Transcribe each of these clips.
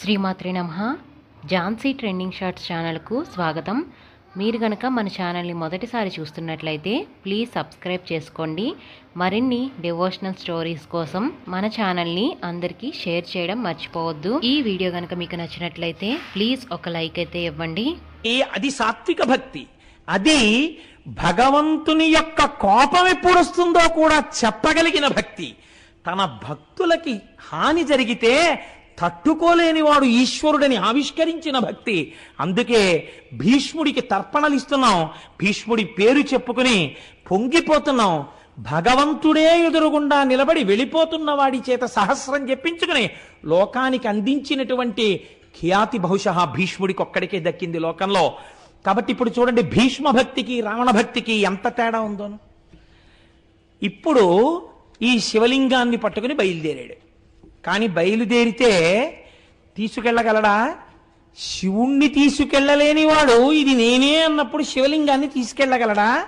శ్రీమాత్రి నమ. Jhansi trending shorts ఛానల్కు స్వాగతం. మీరు గనక మన ఛానల్ని మొదటిసారి చూస్తున్నట్లయితే ప్లీజ్ సబ్స్క్రైబ్ చేసుకోండి. మరిన్ని డివోషనల్ స్టోరీస్ కోసం మన ఛానల్ని అందరికీ షేర్ చేయడం మర్చిపోవద్దు. ఈ వీడియో గనక మీకు నచ్చినట్లయితే ప్లీజ్ ఒక లైక్ అయితే ఇవ్వండి. ఏ అది సాత్విక భక్తి. అది భగవంతుని యొక్క కోపం ఎప్పుడు వస్తుందో కూడా చెప్పగలిగిన భక్తి. తన భక్తులకి హాని జరిగితే తట్టుకోలేని వాడు ఈశ్వరుడని ఆవిష్కరించిన భక్తి. అందుకే భీష్ముడికి తర్పణలు ఇస్తున్నాం భీష్ముడి పేరు చెప్పుకుని పొంగిపోతున్నాం. భగవంతుడే ఎదురుగుండా నిలబడి వెళ్ళిపోతున్న వాడి చేత సహస్రం చెప్పించుకుని లోకానికి అందించినటువంటి ఖ్యాతి బహుశ భీష్ముడికి ఒక్కడికే దక్కింది లోకంలో. కాబట్టి ఇప్పుడు చూడండి భీష్మ భక్తికి రావణ భక్తికి ఎంత తేడా ఉందో ఇప్పుడు ఈ శివలింగాన్ని పట్టుకుని బయలుదేరాడు. కానీ బయలుదేరితే తీసుకెళ్ళగలడా? శివుణ్ణి తీసుకెళ్ళలేని వాడు ఇది నేనే అన్నప్పుడు శివలింగాన్ని తీసుకెళ్ళగలడా?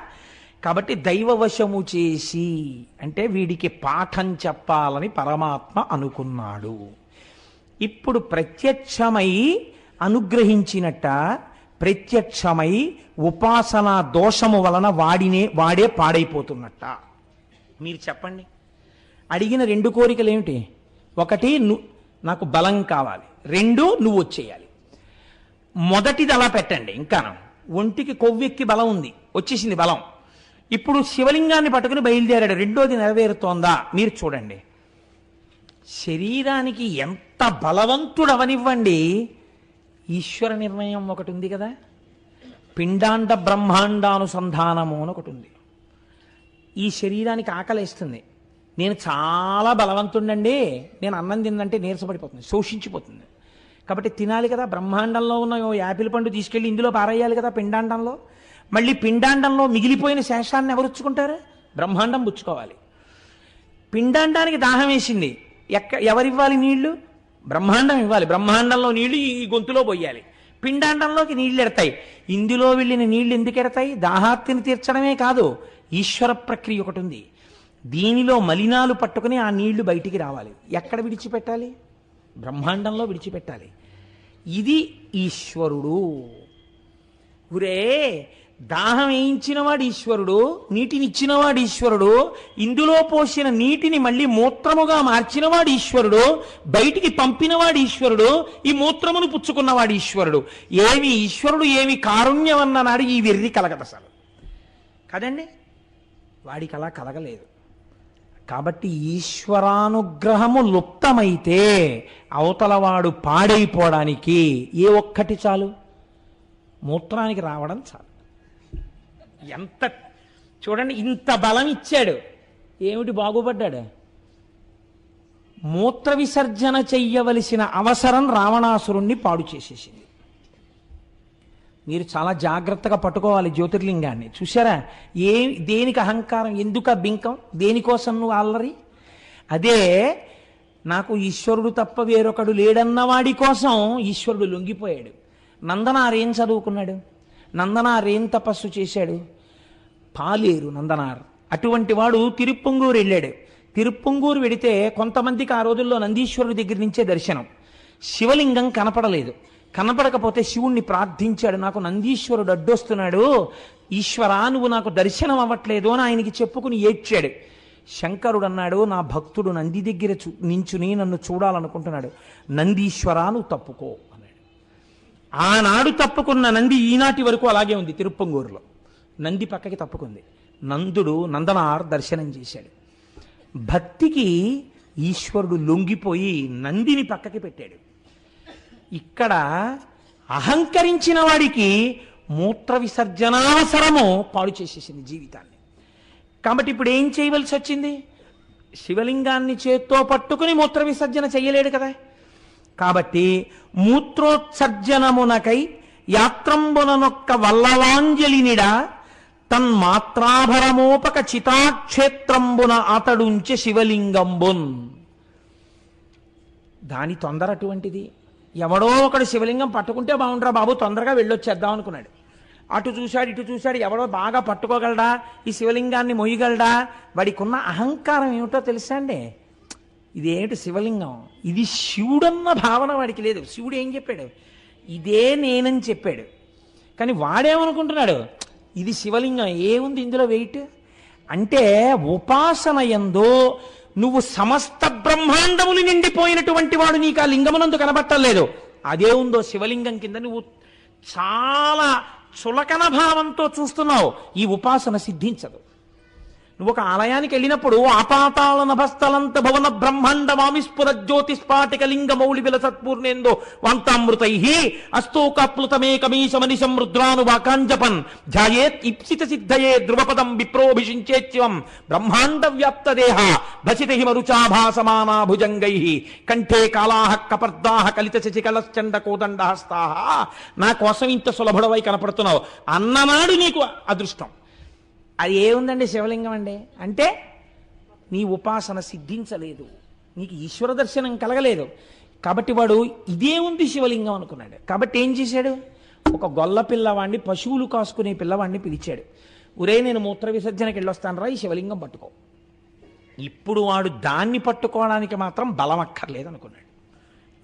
కాబట్టి దైవవశము చేసి అంటే వీడికి పాఠం చెప్పాలని పరమాత్మ అనుకున్నాడు. ఇప్పుడు ప్రత్యక్షమై అనుగ్రహించినట్ట ప్రత్యక్షమై ఉపాసన దోషము వలన వాడినే వాడే పాడైపోతున్నట్ట. మీరు చెప్పండి. అడిగిన రెండు కోరికలు ఏమిటి ఒకటి ను నాకు బలం కావాలి. రెండు నువ్వు వచ్చేయాలి. మొదటిది అలా పెట్టండి ఇంకా. ఒంటికి కొవ్వెక్కి బలం ఉంది వచ్చేసింది బలం. ఇప్పుడు శివలింగాన్ని పట్టుకుని బయలుదేరాడు రెండోది నెరవేరుతోందా? మీరు చూడండి. శరీరానికి ఎంత బలవంతుడవనివ్వండి ఈశ్వర నిర్ణయం ఒకటి ఉంది కదా. పిండాండ బ్రహ్మాండానుసంధానము అని ఒకటి ఉంది. ఈ శరీరానికి ఆకలేస్తుంది. నేను చాలా బలవంతుండండి. నేను అన్నం తిందంటే నీరసపడిపోతుంది శోషించిపోతుంది. కాబట్టి తినాలి కదా బ్రహ్మాండంలో ఉన్న యాపిల్ పండు తీసుకెళ్ళి ఇందులో పారేయాలి కదా పిండాండంలో. మళ్ళీ పిండాండంలో మిగిలిపోయిన శేషాన్ని ఎవరు ఉచ్చుకుంటారు? బ్రహ్మాండం పుచ్చుకోవాలి పిండాండానికి దాహం వేసింది. ఎక్క ఎవరివ్వాలి నీళ్ళు? బ్రహ్మాండం ఇవ్వాలి. బ్రహ్మాండంలో నీళ్ళు ఈ గొంతులో పోయాలి. పిండాండంలోకి నీళ్ళు ఎడతాయి. ఇందులో వెళ్ళిన నీళ్ళు ఎందుకు ఎడతాయి? దాహార్తిని తీర్చడమే కాదు ఈశ్వర ప్రక్రియ ఒకటి ఉంది. దీనిలో మలినాలు పట్టుకుని ఆ నీళ్ళు బయటికి రావాలి. ఎక్కడ విడిచిపెట్టాలి? బ్రహ్మాండంలో విడిచిపెట్టాలి. ఇది ఈశ్వరుడు. ఉరే దాహం వేయించినవాడు ఈశ్వరుడు నీటినిచ్చినవాడు ఈశ్వరుడు ఇందులో పోసిన నీటిని మళ్ళీ మూత్రముగా మార్చినవాడు ఈశ్వరుడు బయటికి పంపినవాడు ఈశ్వరుడు ఈ మూత్రమును పుచ్చుకున్నవాడు ఈశ్వరుడు. ఏమి ఈశ్వరుడు ఏమి కారుణ్యం అన్ననాడు ఈ వెర్రి కలగదు అసలు. కదండి? వాడికి అలా కలగలేదు. కాబట్టి ఈశ్వరానుగ్రహము లుప్తమైతే అవతలవాడు పాడైపోవడానికి ఏ ఒక్కటి చాలు? మూత్రానికి రావడం చాలు. ఎంత చూడండి ఇంత బలం ఇచ్చాడు. ఏమిటి బాగుపడ్డాడు? మూత్ర విసర్జన చెయ్యవలసిన అవసరం రావణాసురుణ్ణి పాడు చేసేసింది. మీరు చాలా జాగ్రత్తగా పట్టుకోవాలి జ్యోతిర్లింగాన్ని. చూసారా ఏ దేనికి అహంకారం? ఎందుక బింకం? దేనికోసం నువ్వు అల్లరి? అదే నాకు ఈశ్వరుడు తప్ప వేరొకడు లేడన్నవాడి కోసం ఈశ్వరుడు లొంగిపోయాడు. నందనారేం ఏం చదువుకున్నాడు? నందనారేం తపస్సు చేశాడు? పాలేరు నందనార్. అటువంటి వాడు తిరుప్పంగూరు వెళ్ళాడు. తిరుప్పంగూరు వెడితే కొంతమందికి ఆ రోజుల్లో నందీశ్వరుడి దగ్గర నుంచే దర్శనం. శివలింగం కనపడలేదు. కనపడకపోతే శివుణ్ణి ప్రార్థించాడు. నాకు నందీశ్వరుడు అడ్డొస్తున్నాడు. ఈశ్వరా నువ్వు నాకు దర్శనం అవ్వట్లేదు అని ఆయనకి చెప్పుకుని ఏడ్చాడు. శంకరుడు అన్నాడు నా భక్తుడు నంది దగ్గర చూ నించుని నన్ను చూడాలనుకుంటున్నాడు. నందీశ్వరా నువ్వు తప్పుకో అన్నాడు. ఆనాడు తప్పుకున్న నంది ఈనాటి వరకు అలాగే ఉంది తిరుప్పంగూరులో. నంది పక్కకి తప్పుకుంది. నందుడు నందనార్ దర్శనం చేశాడు. భక్తికి ఈశ్వరుడు లొంగిపోయి నందిని పక్కకి పెట్టాడు. ఇక్కడ అహంకరించిన వాడికి మూత్ర విసర్జనావసరము పాడు చేసేసింది జీవితాన్ని. కాబట్టి ఇప్పుడు ఏం చేయవలసి వచ్చింది? శివలింగాన్ని చేత్తో పట్టుకుని మూత్ర విసర్జన చెయ్యలేడు కదా. కాబట్టి మూత్రోత్సర్జనమునకై యాత్రంబుననొక్క వల్లవాంజలినిడ తన్మాత్రాభరమోపక చితాక్షేత్రంబున అతడుంచె శివలింగంబున్. దాని తొందర అటువంటిది. ఎవడో ఒకడు శివలింగం పట్టుకుంటే బాగుంటారా బాబు తొందరగా వెళ్ళొచ్చేద్దాం అనుకున్నాడు. అటు చూశాడు ఇటు చూశాడు ఎవడో బాగా పట్టుకోగలడా? ఈ శివలింగాన్ని మొయ్యగలడా? వాడికి ఉన్న అహంకారం ఏమిటో తెలుసా అండి? ఇదేమిటి శివలింగం? ఇది శివుడన్న భావన వాడికి లేదు. శివుడు ఏం చెప్పాడు? ఇదే నేనని చెప్పాడు. కానీ వాడేమనుకుంటున్నాడు? ఇది శివలింగం ఏముంది ఇందులో వెయిట్? అంటే ఉపాసన ఎందో నువ్వు సమస్త బ్రహ్మాండములు నిండిపోయినటువంటి వాడు నీకు ఆ లింగమునందు కనబట్టలేదు అదే ఉందో శివలింగం కింద నువ్వు చాలా చులకన భావంతో చూస్తున్నావు. ఈ ఉపాసన సిద్ధించదు. నువ్వు ఒక ఆలయానికి వెళ్ళినప్పుడు ఆపాతాళ నభస్థలంత భవన బ్రహ్మాండ వామిస్ఫుర జ్యోతిస్పాటిక లింగ మౌళి విల సత్పూర్ణేందో వాంతామృతై అస్తోకప్లుతమేకమీశమనిశం రుద్రానువాకాంజపన్ ధ్యాయేత్ ఇప్సిత సిద్ధయే ధ్రువపదం విప్రోభిషించేత్యం బ్రహ్మాండ వ్యాప్త దేహ భసిత హిమరుచాభాసమానా భుజంగై కంఠే కాలాహ కపర్దాహ కలిత శశికలశ్చండ కోదండ హస్తాహ నా కోసం ఇంత సులభుడవై కనపడుతున్నావు అన్ననాడు నీకు అదృష్టం అది ఏముందండి శివలింగం అండి? అంటే నీ ఉపాసన సిద్ధించలేదు. నీకు ఈశ్వర దర్శనం కలగలేదు. కాబట్టి వాడు ఇదే ఉంది శివలింగం అనుకున్నాడు. కాబట్టి ఏం చేశాడు? ఒక గొల్ల పిల్లవాడిని పశువులు కాసుకునే పిల్లవాడిని పిలిచాడు. ఒరే నేను మూత్ర విసర్జనకి వెళ్ళొస్తాను రా ఈ శివలింగం పట్టుకో. ఇప్పుడు వాడు దాన్ని పట్టుకోవడానికి మాత్రం బలం అక్కర్లేదు అనుకున్నాడు.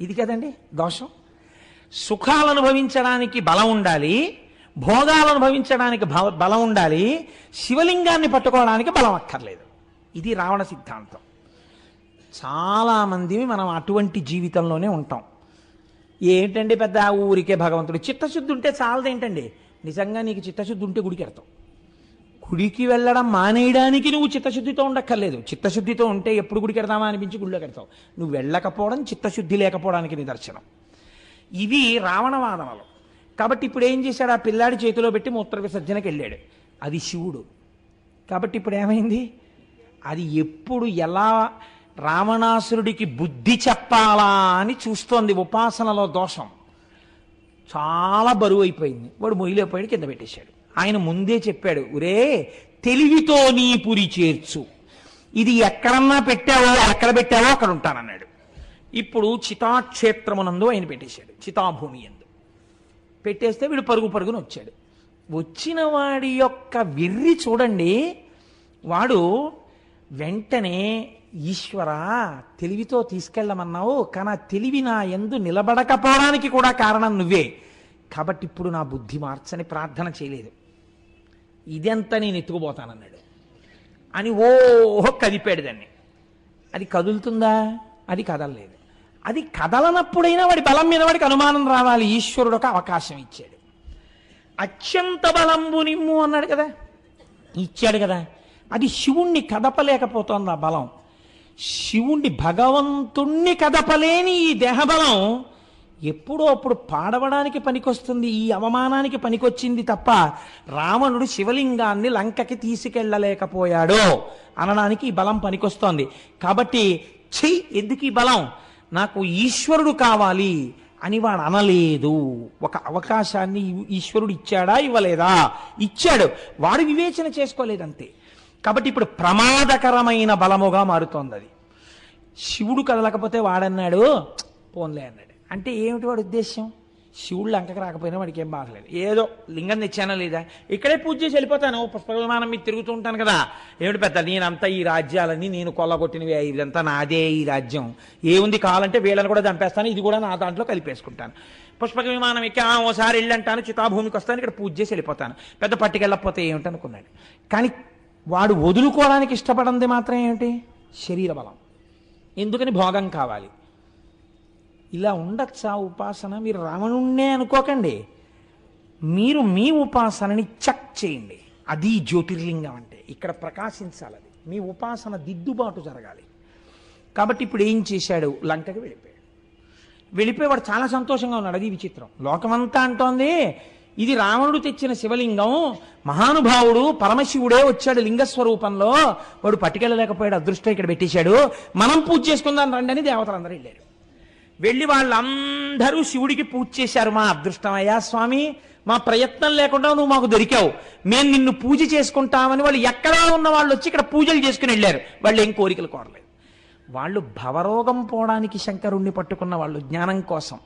ఇది కదండి దోషం? సుఖాలు అనుభవించడానికి బలం ఉండాలి భోగాలు అనుభవించడానికి భవ- బలం ఉండాలి. శివలింగాన్ని పట్టుకోవడానికి బలం అక్కర్లేదు. ఇది రావణ సిద్ధాంతం. చాలామంది మనం అటువంటి జీవితంలోనే ఉంటాం. ఏంటండి పెద్ద ఊరికే భగవంతుడు? చిత్తశుద్ధి ఉంటే చాలదేంటండి నిజంగా నీకు చిత్తశుద్ధి ఉంటే గుడికి వెళ్తావు గుడికి వెళ్ళడం మానేయడానికి నువ్వు చిత్తశుద్ధితో ఉండక్కర్లేదు. చిత్తశుద్ధితో ఉంటే ఎప్పుడు గుడికి వెడదామా అనిపించి గుడిలో కడతావు నువ్వు వెళ్ళకపోవడం చిత్తశుద్ధి లేకపోవడానికి నిదర్శనం. ఇవి రావణవాదనలు కాబట్టి ఇప్పుడు ఏం చేశాడు? ఆ పిల్లాడి చేతిలో పెట్టి మూత్ర విసర్జనకి వెళ్ళాడు. అది శివుడు. కాబట్టి ఇప్పుడు ఏమైంది? అది ఎప్పుడు ఎలా రావణాసురుడికి బుద్ధి చెప్పాలా అని చూస్తోంది ఉపాసనలో దోషం. చాలా బరువు అయిపోయింది. వాడు మొయ్యిలేపోయాడు కింద పెట్టేశాడు. ఆయన ముందే చెప్పాడు ఒరే తెలివితో నీ పురి చేర్చు. ఇది ఎక్కడన్నా పెట్టావో ఎక్కడ పెట్టావో అక్కడ ఉంటానన్నాడు. ఇప్పుడు చితాక్షేత్రమునందు ఆయన పెట్టేశాడు. చితాభూమి అని పెట్టేస్తే వీడు పరుగు పరుగున వచ్చాడు. వచ్చిన వాడి యొక్క వెర్రి చూడండి వాడు వెంటనే ఈశ్వర తెలివితో తీసుకెళ్ళమన్నావు కానీ ఆ తెలివి నా ఎందు నిలబడకపోవడానికి కూడా కారణం నువ్వే. కాబట్టి ఇప్పుడు నా బుద్ధి మార్చని ప్రార్థన చేయలేదు. ఇదంతా నేను ఎత్తుకుపోతానన్నాడు. అని ఓహో కదిపాడు దాన్ని. అది కదులుతుందా? అది కదలలేదు. అది కదలనప్పుడైనా వాడి బలం మీద వాడికి అనుమానం రావాలి. ఈశ్వరుడు ఒక అవకాశం ఇచ్చాడు. అత్యంత బలంబు నిమ్ము అన్నాడు కదా? ఇచ్చాడు కదా. అది శివుణ్ణి కదపలేకపోతోంది ఆ బలం. శివుణ్ణి భగవంతుణ్ణి కదపలేని ఈ దేహబలం ఎప్పుడో అప్పుడు పాడవడానికి పనికొస్తుంది. ఈ అవమానానికి పనికొచ్చింది తప్ప రావణుడు శివలింగాన్ని లంకకి తీసుకెళ్ళలేకపోయాడు అనడానికి ఈ బలం పనికొస్తోంది. కాబట్టి చెయ్యి ఎందుకు ఈ బలం? నాకు ఈశ్వరుడు కావాలి అని వాడు అనలేదు. ఒక అవకాశాన్ని ఈశ్వరుడు ఇచ్చాడా ఇవ్వలేదా? ఇచ్చాడు. వాడు వివేచన చేసుకోలేదంతే. కాబట్టి ఇప్పుడు ప్రమాదకరమైన బలముగా మారుతోంది అది శివుడు కదలకపోతే వాడన్నాడు పోన్లే అన్నాడు. అంటే ఏమిటి వాడి ఉద్దేశం శివుడు లంకకు రాకపోయినా వాడికి ఏం బాధలేదు ఏదో లింగం తెచ్చానా లేదా? ఇక్కడే పూజ చేసి వెళ్ళిపోతాను. పుష్ప విమానం మీద తిరుగుతూ ఉంటాను కదా. ఏమిటి పెద్ద నేనంతా ఈ రాజ్యాలని నేను కొల్లగొట్టినవి. ఇదంతా నాదే ఈ రాజ్యం. ఏముంది కావాలంటే వీళ్ళని కూడా చంపేస్తాను. ఇది కూడా నా దాంట్లో కలిపేసుకుంటాను. పుష్పక విమానం ఎక్కి "ఆ, ఓసారి వెళ్ళంటాను చితాభూమికి వస్తాను. ఇక్కడ పూజ చేసి వెళ్ళిపోతాను. పెద్ద పట్టుకెళ్ళకపోతే ఏమిటనుకున్నాడు కానీ వాడు వదులుకోవడానికి ఇష్టపడంది మాత్రం ఏమిటి? శరీర బలం. ఎందుకని భోగం కావాలి? ఇలా ఉండొచ్చా ఉపాసన? మీరు రావణుణ్ణే అనుకోకండి. మీరు మీ ఉపాసనని చెక్ చేయండి. అది జ్యోతిర్లింగం అంటే. ఇక్కడ ప్రకాశించాలి అది. మీ ఉపాసన దిద్దుబాటు జరగాలి. కాబట్టి ఇప్పుడు ఏం చేశాడు? లంకకి వెళ్ళిపోయాడు. వెళ్ళిపోయేవాడు చాలా సంతోషంగా ఉన్నాడు. అది విచిత్రం. లోకమంతా అంటోంది ఇది రావణుడు తెచ్చిన శివలింగం. మహానుభావుడు పరమశివుడే వచ్చాడు లింగ స్వరూపంలో వాడు పట్టుకెళ్ళలేకపోయాడు. అదృష్టం ఇక్కడ పెట్టేశాడు. మనం పూజ చేసుకుందాం రండి అని దేవతలందరూ వెళ్ళారు. వెళ్ళి వాళ్ళందరూ శివుడికి పూజ చేశారు. మా అదృష్టమయ్యా స్వామి మా ప్రయత్నం లేకుండా నువ్వు మాకు దొరికావు. మేము నిన్ను పూజ చేసుకుంటామని వాళ్ళు ఎక్కడా ఉన్న వాళ్ళు వచ్చి ఇక్కడ పూజలు చేసుకుని వెళ్ళారు. వాళ్ళు ఏం కోరికలు కోరలేదు. వాళ్ళు భవరోగం పోవడానికి శంకరుణ్ణి పట్టుకున్న వాళ్ళు జ్ఞానం కోసం.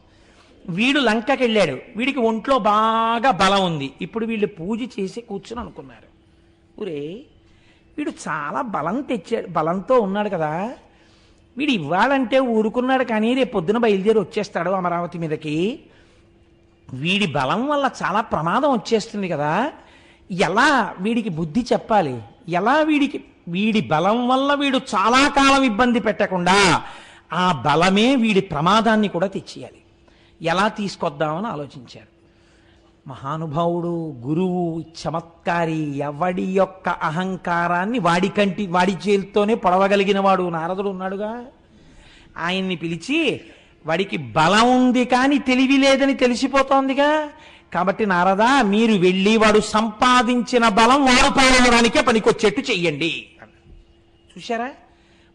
వీడు లంకకి వెళ్ళాడు. వీడికి ఒంట్లో బాగా బలం ఉంది. ఇప్పుడు వీళ్ళు పూజ చేసి కూర్చుని అనుకున్నారు. ఒరే వీడు చాలా బలం తెచ్చాడు బలంతో ఉన్నాడు కదా. వీడు ఇవ్వాలంటే ఊరుకున్నాడు కానీ రేపు పొద్దున బయలుదేరి వచ్చేస్తాడు అమరావతి మీదకి. వీడి బలం వల్ల చాలా ప్రమాదం వచ్చేస్తుంది కదా. ఎలా వీడికి బుద్ధి చెప్పాలి? ఎలా వీడికి వీడి బలం వల్ల వీడు చాలా కాలం ఇబ్బంది పెట్టకుండా ఆ బలమే వీడి ప్రమాదాన్ని కూడా తెచ్చేయాలి. ఎలా తీసుకొద్దామని ఆలోచించారు. మహానుభావుడు గురువు చమత్కారి ఎవడి యొక్క అహంకారాన్ని వాడి కంటి వాడి చేతితోనే పొడవగలిగిన వాడు నారదుడు ఉన్నాడుగా. ఆయన్ని పిలిచి వాడికి బలం ఉంది కానీ తెలివి లేదని తెలిసిపోతోందిగా. కాబట్టి నారదా మీరు వెళ్ళి వాడు సంపాదించిన బలం వాడు పాలనడానికే పనికొచ్చేట్టు చెయ్యండి. చూశారా?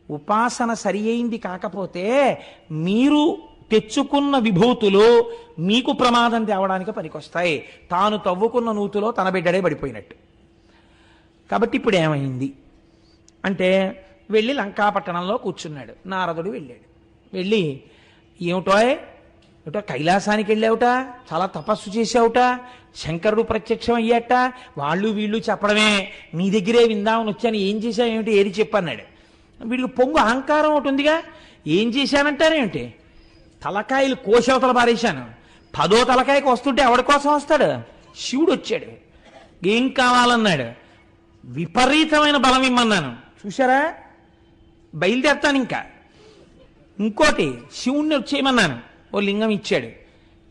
ఉపాసన సరి అయింది కాకపోతే మీరు తెచ్చుకున్న విభూతులు మీకు ప్రమాదం తేవడానికి పనికొస్తాయి. తాను తవ్వుకున్న నూతులో తన బిడ్డడే పడిపోయినట్టు. కాబట్టి ఇప్పుడు ఏమైంది? అంటే వెళ్ళి లంకాపట్టణంలో కూర్చున్నాడు. నారదుడు వెళ్ళాడు. వెళ్ళి ఏమిటోయ్? ఏమిటో కైలాసానికి వెళ్ళావుట? చాలా తపస్సు చేసావుట శంకరుడు ప్రత్యక్షం అయ్యాట వాళ్ళు వీళ్ళు చెప్పడమే. నీ దగ్గరే విందామని వచ్చాను. ఏం చేశావు? ఏమిటి? ఏది చెప్పన్నాడు. వీడికి పొంగు అహంకారం ఒకటి ఉందిగా. ఏం చేశానంటారేమిటి తలకాయలు కోశవతల పారేశాను. పదో తలకాయకి వస్తుంటే ఎవడి కోసం వస్తాడు? శివుడు వచ్చాడు. ఏం కావాలన్నాడు? విపరీతమైన బలం ఇమ్మన్నాను. చూసారా బయలుదేరుతాను ఇంకా. ఇంకోటి శివుణ్ణి వచ్చేయమన్నాను. ఓ లింగం ఇచ్చాడు.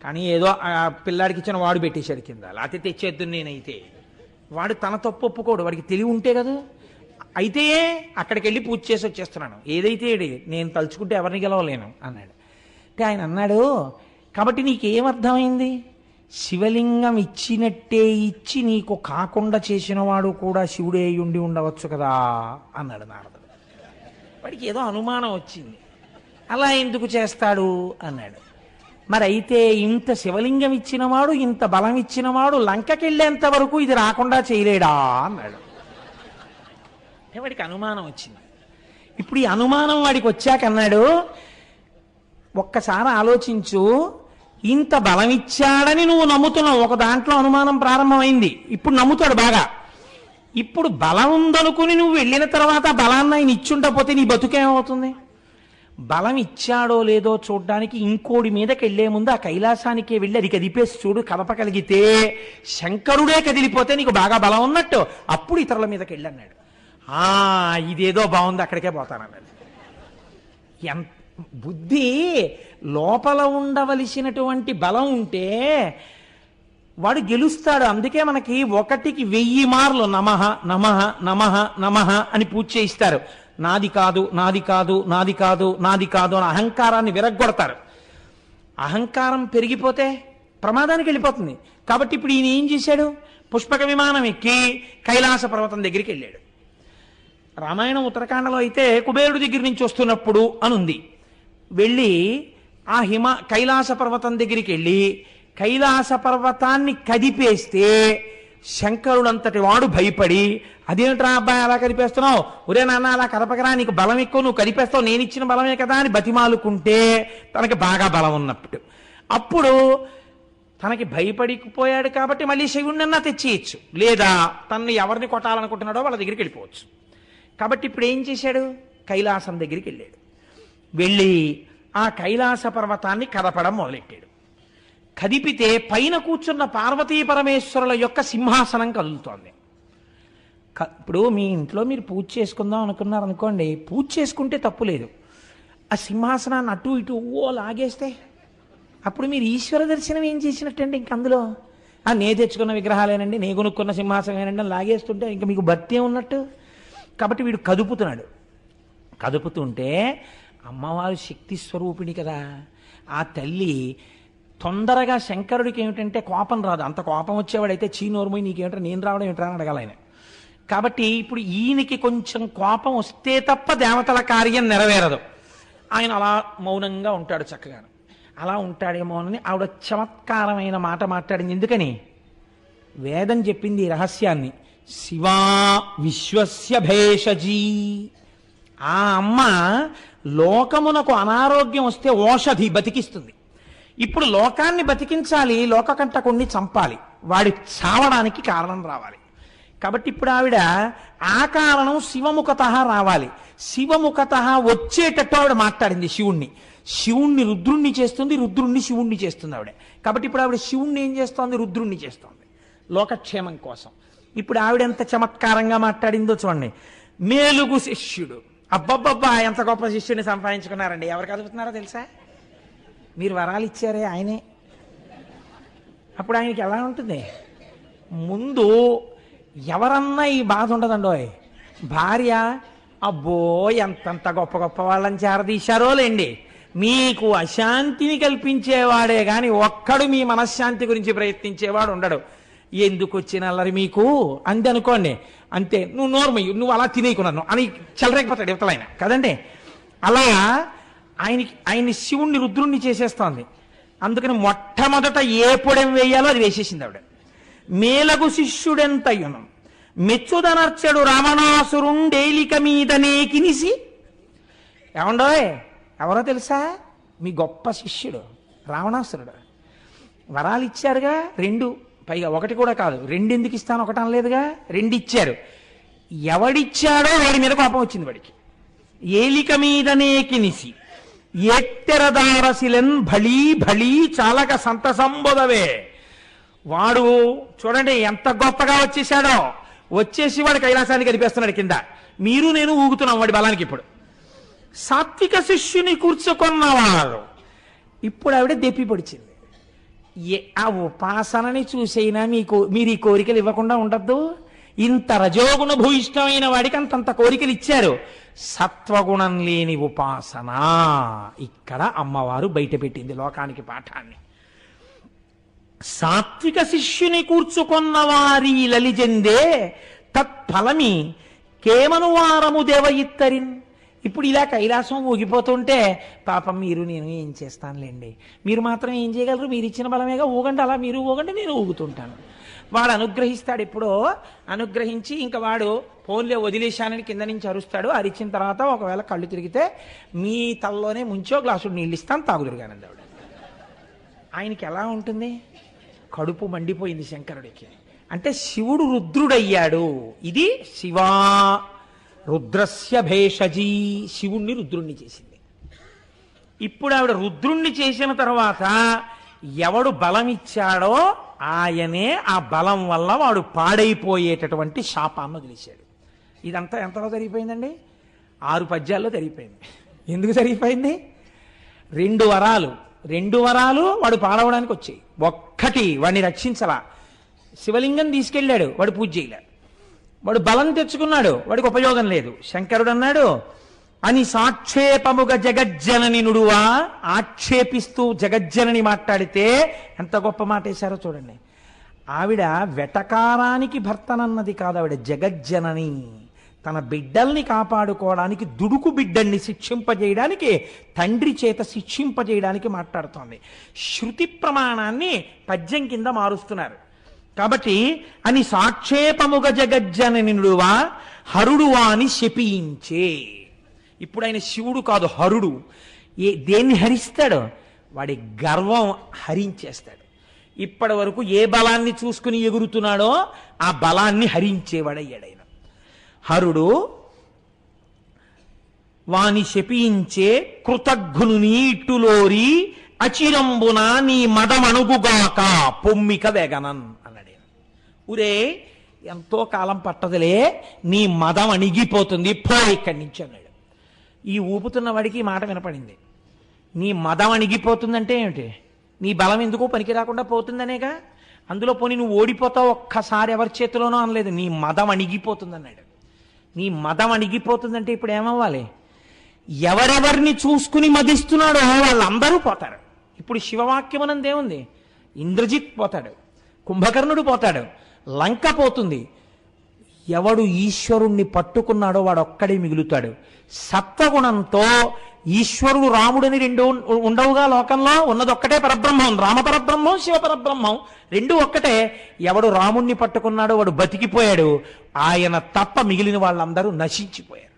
కానీ ఏదో ఆ పిల్లాడికి ఇచ్చిన వాడు పెట్టేశాడు కింద. లేకపోతే తెచ్చేద్దు నేనైతే. వాడు తన తప్పు ఒప్పుకోడు. వాడికి తెలివి ఉంటే కదా. అయితే అక్కడికి వెళ్ళి పూజ చేసి వచ్చేస్తున్నాను. ఏదైతే నేను తలుచుకుంటే ఎవరిని గెలవలేను అన్నాడు. అంటే ఆయన అన్నాడు కాబట్టి నీకేమర్థమైంది? శివలింగం ఇచ్చినట్టే ఇచ్చి నీకు కాకుండా చేసిన వాడు కూడా శివుడే ఉండి ఉండవచ్చు కదా? అన్నాడు నారదుడు. వాడికి ఏదో అనుమానం వచ్చింది. అలా ఎందుకు చేస్తాడు? అన్నాడు. మరి అయితే ఇంత శివలింగం ఇచ్చినవాడు ఇంత బలం ఇచ్చినవాడు లంకకెళ్ళేంత వరకు ఇది రాకుండా చేయలేడా? అన్నాడు. వాడికి అనుమానం వచ్చింది. ఇప్పుడు ఈ అనుమానం వాడికి వచ్చాక అన్నాడు ఒక్కసారి ఆలోచించు ఇంత బలం ఇచ్చాడని నువ్వు నమ్ముతున్నావు. ఒక దాంట్లో అనుమానం ప్రారంభమైంది. ఇప్పుడు నమ్ముతాడు బాగా. ఇప్పుడు బలం ఉందనుకుని నువ్వు వెళ్ళిన తర్వాత బలాన్ని ఆయన ఇచ్చుండపోతే నీ బతుకేమవుతుంది? బలం ఇచ్చాడో లేదో చూడ్డానికి ఇంకోడి మీదకి వెళ్ళే ముందు ఆ కైలాసానికే వెళ్ళి అది కదిపేసి చూడు కదపగలిగితే శంకరుడే కదిలిపోతే నీకు బాగా బలం ఉన్నట్టు. అప్పుడు ఇతరుల మీదకి వెళ్ళన్నాడు. ఆ ఇదేదో బాగుంది అక్కడికే పోతానన్నాడు. ఎంత బుద్ధి లోపల ఉండవలసినటువంటి బలం ఉంటే వాడు గెలుస్తాడు. అందుకే మనకి ఒకటికి వెయ్యి మార్లు నమః నమః నమః నమః అని పూజ చేయిస్తారు. నాది కాదు నాది కాదు నాది కాదు నాది కాదు అని అహంకారాన్ని విరగ్గొడతారు. అహంకారం పెరిగిపోతే ప్రమాదానికి వెళ్ళిపోతుంది. కాబట్టి ఇప్పుడు ఈయన ఏం చేశాడు? పుష్పక విమానం ఎక్కి కైలాస పర్వతం దగ్గరికి వెళ్ళాడు. రామాయణం ఉత్తరాఖండలో అయితే కుబేరుడి దగ్గర నుంచి వస్తున్నప్పుడు అనుంది. వెళ్ళి ఆ హిమ కైలాస పర్వతం దగ్గరికి వెళ్ళి కైలాస పర్వతాన్ని కదిపేస్తే శంకరుడంతటి వాడు భయపడి అదేమిట్రా అబ్బాయి అలా కదిపేస్తున్నావు? ఒరే నాన్న అలా కదపకరా నీకు బలం ఎక్కువ నువ్వు కదిపేస్తావు నేను ఇచ్చిన బలమే కదా అని బతిమాలుకుంటే తనకి బాగా బలం ఉన్నప్పుడు. అప్పుడు తనకి భయపడిపోయాడు కాబట్టి మళ్ళీ శివుణ్ణన్నా తెచ్చేయచ్చు. లేదా తనని ఎవరిని కొట్టాలనుకుంటున్నాడో వాళ్ళ దగ్గరికి వెళ్ళిపోవచ్చు. కాబట్టి ఇప్పుడు ఏం చేశాడు? కైలాసం దగ్గరికి వెళ్ళాడు. వెళ్ళి ఆ కైలాస పర్వతాన్ని కదపడం మొదలెట్టాడు. కదిపితే పైన కూర్చున్న పార్వతీ పరమేశ్వరుల యొక్క సింహాసనం కదులుతోంది. క- ఇప్పుడు మీ ఇంట్లో మీరు పూజ చేసుకుందాం అనుకున్నారు అనుకోండి పూజ చేసుకుంటే తప్పు లేదు. ఆ సింహాసనాన్ని అటు ఇటు ఓ లాగేస్తే అప్పుడు మీరు ఈశ్వర దర్శనం ఏం చేసినట్టండి ఇంక అందులో? ఆ నే తెచ్చుకున్న విగ్రహాలేనండి నే కొనుక్కున్న సింహాసనమేనండి లాగేస్తుంటే ఇంకా మీకు భక్తి ఉన్నట్టు. కాబట్టి వీడు కదుపుతున్నాడు. కదుపుతుంటే అమ్మవారు శక్తి స్వరూపిణి కదా. ఆ తల్లి తొందరగా శంకరుడికి ఏమిటంటే కోపం రాదు. అంత కోపం వచ్చేవాడైతే చీనోరుమై నీకేమిటో నేను రావడం ఏమిట్రా అని అడగాలి ఆయన. కాబట్టి ఇప్పుడు ఈయనకి కొంచెం కోపం వస్తే తప్ప దేవతల కార్యం నెరవేరదు. ఆయన అలా మౌనంగా ఉంటాడు చక్కగా అలా ఉంటాడేమోనని ఆవిడ చమత్కారమైన మాట మాట్లాడింది. ఎందుకని? వేదం చెప్పింది ఈ రహస్యాన్ని. శివా విశ్వస్య భేషజీ. ఆ అమ్మ లోకమునకు అనారోగ్యం వస్తే ఓషధి బతికిస్తుంది. ఇప్పుడు లోకాన్ని బతికించాలి లోకకంటకుణ్ణి చంపాలి. వాడి చావడానికి కారణం రావాలి. కాబట్టి ఇప్పుడు ఆవిడ ఆ కారణం శివముఖత రావాలి. శివముఖత వచ్చేటట్టు ఆవిడ మాట్లాడింది శివుణ్ణి. శివుణ్ణి రుద్రుణ్ణి చేస్తుంది రుద్రుణ్ణి శివుణ్ణి చేస్తుంది ఆవిడ. కాబట్టి ఇప్పుడు ఆవిడ శివుణ్ణి ఏం చేస్తోంది? రుద్రుణ్ణి చేస్తోంది. లోకక్షేమం కోసం. ఇప్పుడు ఆవిడ ఎంత చమత్కారంగా మాట్లాడిందో చూడండి. మేలుగు శిష్యుడు. అబ్బబ్బబ్బా ఎంత గొప్ప శిష్యుని సంపాదించుకున్నారండి. ఎవరికి అదుపుతున్నారో తెలుసా? మీరు వరాలు ఇచ్చారే ఆయనే. అప్పుడు ఆయనకి ఎలా ఉంటుంది? ముందు ఎవరన్నా ఈ బాధ ఉండదండోయ్. భార్య అబ్బో ఎంతంత గొప్ప గొప్ప వాళ్ళని చేరదీశారో లేండి. మీకు అశాంతిని కల్పించేవాడే కానీ ఒక్కడు మీ మనశ్శాంతి గురించి ప్రయత్నించేవాడు ఉండడు. ఎందుకు వచ్చిన అల్లరి మీకు? అంది అనుకోండి. అంతే నువ్వు నోర్మయ్యు నువ్వు అలా తినేయకున్నాను అని చెలరేకపోతాడు ఇవతలైన కదండి? అలా ఆయనకి ఆయన్ని శివుణ్ణి రుద్రుణ్ణి చేసేస్తోంది. అందుకని మొట్టమొదట ఏ పొడెం వేయాలో అది వేసేసింది ఆవిడ. మేలగు శిష్యుడెంతయును? మెచ్చుదనర్చడు రావణాసురుండేలిక మీదనే కినిసి ఏమండోయ్ ఎవరో తెలుసా? మీ గొప్ప శిష్యుడు రావణాసురుడు. వరాలు ఇచ్చారుగా రెండు. పైగా ఒకటి కూడా కాదు. రెండు ఎందుకు ఇస్తాను? ఒకటి అనలేదుగా? రెండు ఇచ్చారు ఎవడిచ్చాడో వాడి మీద కోపం వచ్చింది వాడికి. ఏలిక మీదనే కినిసి ఎట్టెరదారసిలెన్ భళీ భళీ చాలక సంతసంబోధవే వాడు చూడండి ఎంత గొప్పగా వచ్చేసాడో వచ్చేసి వాడు కైలాసాన్ని కనిపిస్తున్నాడు కింద. మీరు నేను ఊగుతున్నాం వాడి బలానికి ఇప్పుడు. సాత్విక శిష్యుని కూర్చుకున్నవాడు ఇప్పుడు ఆవిడ దెప్పి పొడిచింది. ఆ ఉపాసనని చూసైనా మీకు మీరు ఈ కోరికలు ఇవ్వకుండా ఉండద్దు. ఇంత రజోగుణ భూయిష్టమైన వాడికి అంతంత కోరికలు ఇచ్చారు. సత్వగుణం లేని ఉపాసన. ఇక్కడ అమ్మవారు బయటపెట్టింది లోకానికి పాఠాన్ని. సాత్విక శిష్యుని కూర్చుకొన్న వారి లలిజెందే తత్ఫలమి కేమను వారము దేవ ఇత్తరిన్? ఇప్పుడు ఇలా కైలాసం ఊగిపోతుంటే పాపం మీరు నేను ఏం చేస్తానులేండి. మీరు మాత్రం ఏం చేయగలరు? మీరు ఇచ్చిన బలమేగా ఊగండి అలా మీరు ఊగండి నేను ఊగుతుంటాను. వాడు అనుగ్రహిస్తాడు ఎప్పుడో అనుగ్రహించి ఇంకా వాడు ఫోన్లే వదిలేశానని కింద నుంచి అరుస్తాడు. అరిచిన తర్వాత ఒకవేళ కళ్ళు తిరిగితే మీ తల్లోనే ముంచో గ్లాసుడు నీళ్ళు ఇస్తాను తాగుదురుగానండి ఆవిడ. ఆయనకి ఎలా ఉంటుంది? కడుపు మండిపోయింది శంకరుడికి. అంటే శివుడు రుద్రుడయ్యాడు. ఇది శివా. రుద్రస్య భేషజీ శివుణ్ణి రుద్రుణ్ణి చేసింది. ఇప్పుడు ఆవిడ రుద్రుణ్ణి చేసిన తర్వాత ఎవడు బలం ఇచ్చాడో ఆయనే ఆ బలం వల్ల వాడు పాడైపోయేటటువంటి శాపాన్ని వదిలేశాడు. ఇదంతా ఎంతలో జరిగిపోయిందండి? ఆరు పద్యాల్లో జరిగిపోయింది. ఎందుకు జరిగిపోయింది? రెండు వరాలు. రెండు వరాలు వాడు పాడవడానికి వచ్చాయి. ఒక్కటి వాడిని రక్షించలా. శివలింగం తీసుకెళ్ళాడు. వాడు పూజ చేయలే. వాడు బలం తెచ్చుకున్నాడు వాడికి ఉపయోగం లేదు. శంకరుడు అన్నాడు అని సాక్షేపముగ జగజ్జనని నుడువా? ఆక్షేపిస్తూ జగజ్జనని మాట్లాడితే ఎంత గొప్ప మాట వేశారో చూడండి. ఆవిడ వెటకారానికి భర్తనన్నది కాదు ఆవిడ జగజ్జనని. తన బిడ్డల్ని కాపాడుకోవడానికి దుడుకు బిడ్డల్ని శిక్షింపజేయడానికి తండ్రి చేత శిక్షింపజేయడానికి మాట్లాడుతోంది. శృతి ప్రమాణాన్ని పద్యం కింద మారుస్తున్నారు. కాబట్టి అని సాక్షేపముగ జగజ్జననుడువా హరుడువా అని శపించే. ఇప్పుడు ఆయన శివుడు కాదు హరుడు. ఏ దేన్ని హరిస్తాడు? వాడి గర్వం హరించేస్తాడు. ఇప్పటి వరకు ఏ బలాన్ని చూసుకుని ఎగురుతున్నాడో ఆ బలాన్ని హరించేవాడయ్యాడైన. హరుడు వాని శపించే కృతజ్ఞుని నీటులోరి అచిరంబున నీ మదమణుగుగాక పొమ్మిక వెగనన్. ఊరే ఎంతో కాలం పట్టదులే నీ మదం అణిగిపోతుంది పో ఇక్కడి నుంచి అన్నాడు. ఈ ఊపుతున్న వాడికి మాట వినపడింది. నీ మదం అణిగిపోతుందంటే ఏమిటి? నీ బలం ఎందుకు పనికి రాకుండా పోతుందనేగా? అందులో పోనీ నువ్వు ఓడిపోతావు ఒక్కసారి ఎవరి చేతిలోనో అనలేదు. నీ మదం అణిగిపోతుందన్నాడు. నీ మదం అణిగిపోతుందంటే ఇప్పుడు ఏమవ్వాలి? ఎవరెవరిని చూసుకుని మదిస్తున్నాడో వాళ్ళందరూ పోతారు. ఇప్పుడు శివవాక్యమనందేముంది? ఇంద్రజిత్ పోతాడు కుంభకర్ణుడు పోతాడు. లంక పోతుంది. ఎవడు ఈశ్వరుణ్ణి పట్టుకున్నాడో వాడు ఒక్కడే మిగులుతాడు. సత్వగుణంతో ఈశ్వరుడు రాముడని రెండు ఉండవుగా లోకంలో? ఉన్నది ఒక్కటే పరబ్రహ్మం. రామ పరబ్రహ్మం శివ పరబ్రహ్మం రెండు ఒక్కటే. ఎవడు రాముణ్ణి పట్టుకున్నాడో వాడు బతికిపోయాడు. ఆయన తప్ప మిగిలిన వాళ్ళందరూ నశించిపోయారు.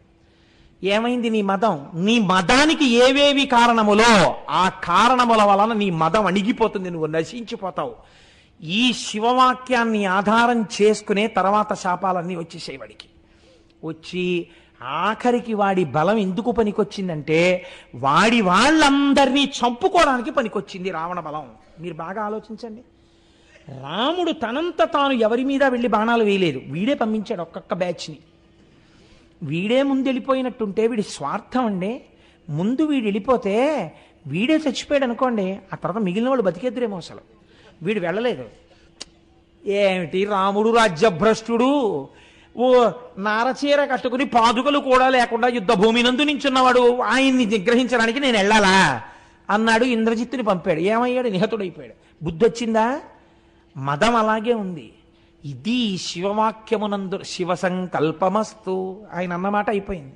ఏమైంది నీ మదం? నీ మదానికి ఏవేవి కారణములో ఆ కారణముల వలన నీ మదం అణిగిపోతుంది. నువ్వు నశించిపోతావు. ఈ శివవాక్యాన్ని ఆధారం చేసుకునే తర్వాత శాపాలన్నీ వచ్చేసాయి వాడికి. వచ్చి ఆఖరికి వాడి బలం ఎందుకు పనికొచ్చిందంటే వాడి వాళ్ళందరినీ చంపుకోవడానికి పనికొచ్చింది రావణ బలం. మీరు బాగా ఆలోచించండి. రాముడు తనంత తాను ఎవరి మీద వెళ్ళి బాణాలు వేయలేదు. వీడే పంపించాడు ఒక్కొక్క బ్యాచ్ని. వీడే ముందు వెళ్ళిపోయినట్టుంటే వీడి స్వార్థం అండి. ముందు వీడు వెళ్ళిపోతే వీడే చచ్చిపోయాడు అనుకోండి ఆ తర్వాత మిగిలిన వాళ్ళు బతికేద్దరేమో అసలు. వీడు వెళ్ళలేదు. ఏమిటి రాముడు రాజ్యభ్రష్టుడు? ఓ నారచీర కట్టుకుని పాదుకలు కూడా లేకుండా యుద్ధ భూమి నందు నించున్నవాడు ఆయన్ని నిగ్రహించడానికి నేను వెళ్ళాలా? అన్నాడు ఇంద్రజిత్తుని పంపాడు. ఏమయ్యాడు? నిహతుడైపోయాడు. బుద్ధి వచ్చిందా మదం అలాగే ఉంది. ఇది శివవాక్యమునందు శివ సంకల్పమస్తు. ఆయన అన్నమాట అయిపోయింది.